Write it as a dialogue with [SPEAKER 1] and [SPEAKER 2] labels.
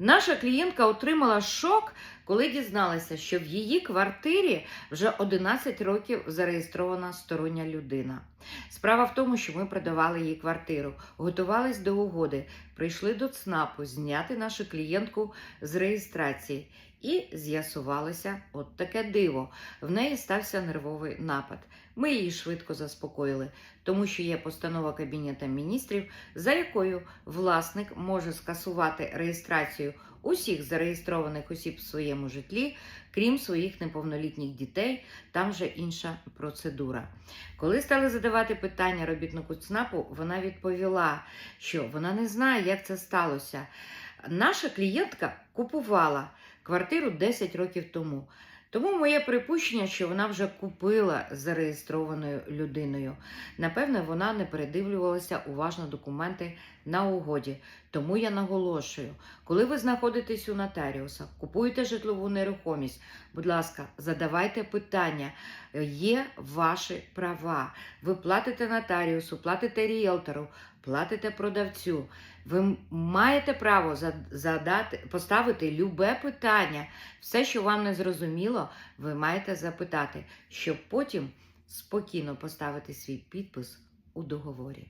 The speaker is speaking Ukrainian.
[SPEAKER 1] Наша клієнтка отримала шок, коли дізналася, що в її квартирі вже 11 років зареєстрована стороння людина. Справа в тому, що ми продавали їй квартиру, готувались до угоди, прийшли до ЦНАПу зняти нашу клієнтку з реєстрації. І з'ясувалося от таке диво. В неї стався нервовий напад. Ми її швидко заспокоїли, тому що є постанова Кабінету міністрів, за якою власник може скасувати реєстрацію усіх зареєстрованих осіб в своєму житлі, крім своїх неповнолітніх дітей. Там вже інша процедура. Коли стали задавати питання робітнику ЦНАПу, вона відповіла, що вона не знає, як це сталося. Наша клієнтка купувала квартиру 10 років тому. Тому моє припущення, що вона вже купила зареєстрованою людиною. Напевне, вона не передивлювалася уважно документи на угоді. Тому я наголошую, коли ви знаходитесь у нотаріуса, купуєте житлову нерухомість, будь ласка, задавайте питання. Є ваші права. Ви платите нотаріусу, платите ріелтору, платите продавцю. Ви маєте право задати, поставити любе питання. Все, що вам не зрозуміло, ви маєте запитати, щоб потім спокійно поставити свій підпис у договорі.